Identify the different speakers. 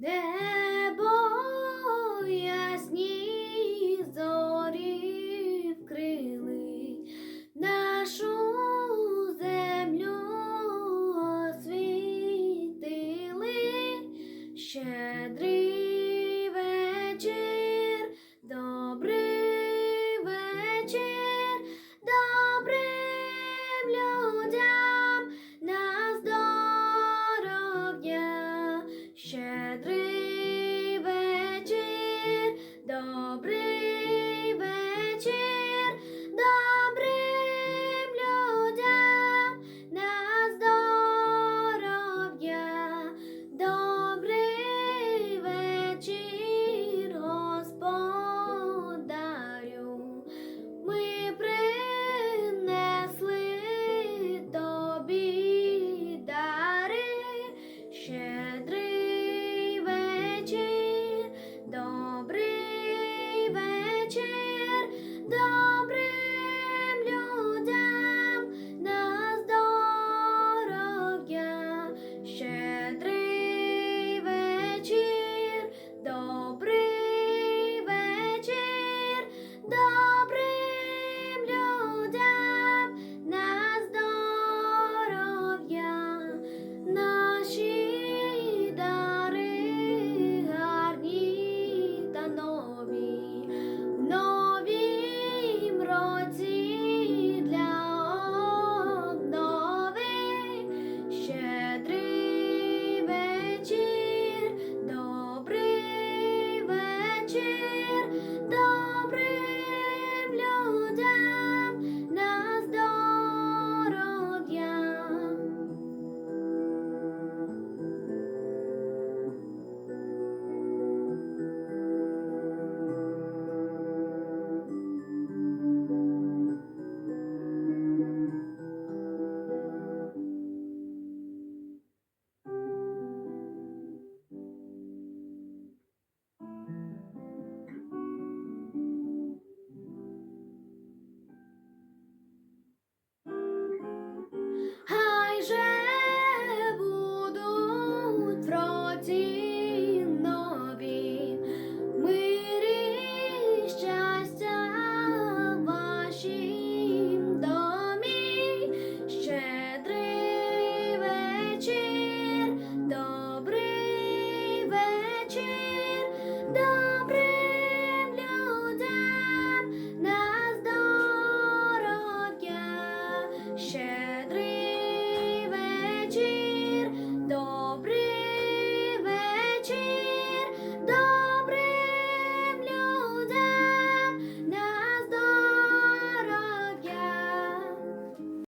Speaker 1: Небо ясні зорі вкрили нашу землю освітили щедрі.